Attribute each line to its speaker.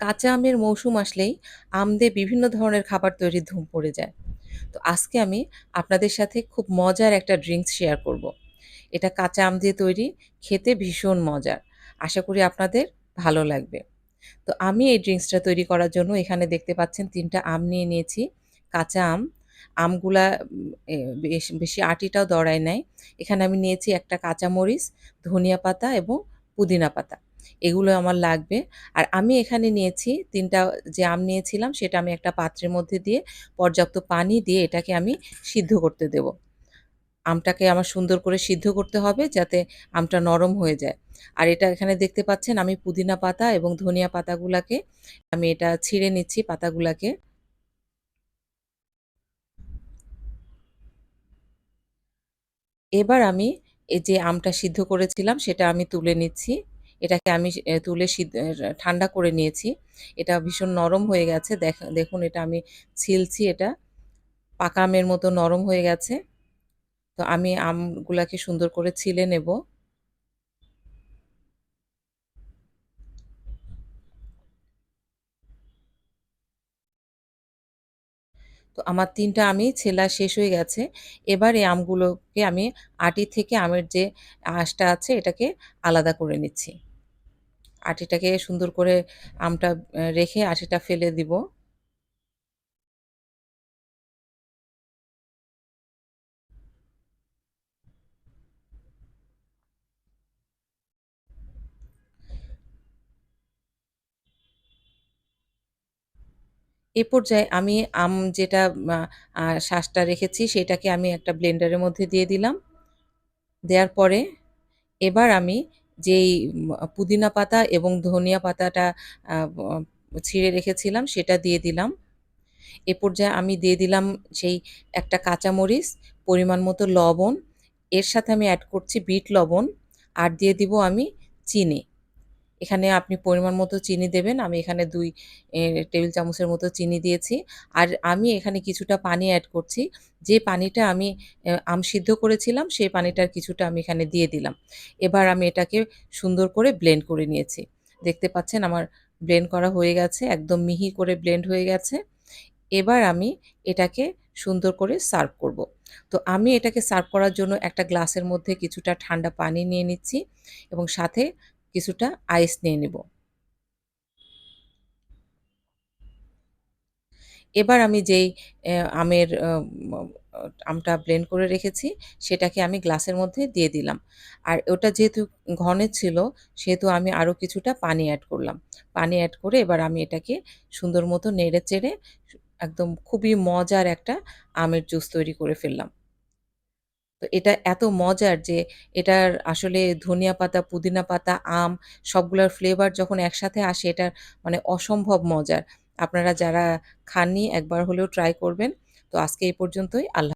Speaker 1: কাঁচা আমের মৌসুম আসলেই আম দিয়ে বিভিন্ন ধরনের খাবার তৈরির ধুম পড়ে যায়। তো আজকে আমি আপনাদের সাথে খুব মজার একটা ড্রিঙ্কস শেয়ার করব। এটা কাঁচা আম দিয়ে তৈরি, খেতে ভীষণ মজার। আশা করি আপনাদের ভালো লাগবে। তো আমি এই ড্রিঙ্কসটা তৈরি করার জন্য এখানে দেখতে পাচ্ছেন ৩ টা আম নিয়ে নিয়েছি, কাঁচা আম। আমগুলা বেশ বেশি আটিটাও দড়ায় নাই। এখানে আমি নিয়েছি একটা কাঁচামরিচ, ধনিয়া পাতা এবং পুদিনা পাতা। এগুলো আমার লাগবে। আর আমি এখানে নিয়েছি তিনটা যে আম নিয়েছিলাম সেটা আমি একটা পাত্রের মধ্যে দিয়ে পর্যাপ্ত পানি দিয়ে এটাকে আমি সিদ্ধ করতে দেব। আমটাকে আমার সুন্দর করে সিদ্ধ করতে হবে যাতে আমটা নরম হয়ে যায়। আর এটা এখানে দেখতে পাচ্ছেন আমি পুদিনা পাতা এবং ধনিয়া পাতাগুলাকে আমি এটা ছিঁড়ে নিচ্ছি পাতাগুলাকে। এবার আমি এই যে আমটা সিদ্ধ করেছিলাম সেটা আমি তুলে নিচ্ছি। এটাকে আমি তুলে ঠান্ডা করে নিয়েছি। এটা ভীষণ নরম হয়ে গেছে। দেখ, দেখুন, এটা আমি ছিলছি, এটা। পাকা আমের মতো নরম হয়ে গেছে। তো আমি আমগুলাকে সুন্দর করে ছিলে নেব। তো আমার ৩ টা আমই ছেলা শেষ হয়ে গেছে। এবার এই আমগুলোকে আমি আটি থেকে আমের যে আঁশটা আছে, এটাকে আলাদা করে নিচ্ছি। আটিটাকে সুন্দর করে আমটা রেখে আটিটা ফেলে দিব। এ পর্যায়ে আমি আম যেটা শাঁসটা রেখেছি সেটাকে আমি একটা ব্লেন্ডারের মধ্যে দিয়ে দিলাম। দেওয়ার পরে এবার আমি যেই পুদিনা পাতা এবং ধনিয়া পাতাটা ছিঁড়ে রেখেছিলাম সেটা দিয়ে দিলাম। এ পর্যায়ে আমি দিয়ে দিলাম সেই একটা কাঁচামরিচ, পরিমাণ মতো লবণ, এর সাথে আমি অ্যাড করছি বিট লবণ আর দিয়ে দিব আমি চিনি। এখানে আপনি পরিমাণ মতো চিনি দেবেন। আমি এখানে দুই টেবিল চামচের মতো চিনি দিয়েছি। আর আমি এখানে কিছুটা পানি অ্যাড করছি। যে পানিটা আমি আম সিদ্ধ করেছিলাম, সেই পানিটার কিছুটা আমি এখানে দিয়ে দিলাম। এবার আমি এটাকে সুন্দর করে ব্লেন্ড করে নিয়েছি। দেখতে পাচ্ছেন আমার ব্লেন্ড করা হয়ে গেছে। একদম মিহি করে ব্লেন্ড হয়ে গেছে। এবার আমি এটাকে সুন্দর করে সার্ভ করব। তো আমি এটাকে সার্ভ করার জন্য একটা গ্লাসের মধ্যে কিছুটা ঠান্ডা পানি নিয়ে নিচ্ছি এবং সাথে কিছুটা আইস নিয়ে নিব। এবার আমি যেই আমের আমটা ব্লেন্ড করে রেখেছি, সেটাকে আমি গ্লাসের মধ্যে দিয়ে দিলাম। আর ওটা যেহেতু ঘন ছিল, সেহেতু আমি আরও কিছুটা পানি অ্যাড করলাম। পানি অ্যাড করে এবার আমি এটাকে সুন্দর মতো নেড়ে-চেড়ে, একদম খুবই মজার একটা আমের জুস তৈরি করে ফেললাম। তো এটা এত মজার যে এটার আসলে ধনিয়া পাতা, পুদিনা পাতা, আম সবগুলোর ফ্লেভার যখন একসাথে আসে এটার মানে অসম্ভব মজার। আপনারা যারা খাননি একবার হলেও ট্রাই করবেন। তো আজকে এই পর্যন্তই। আল্লাহ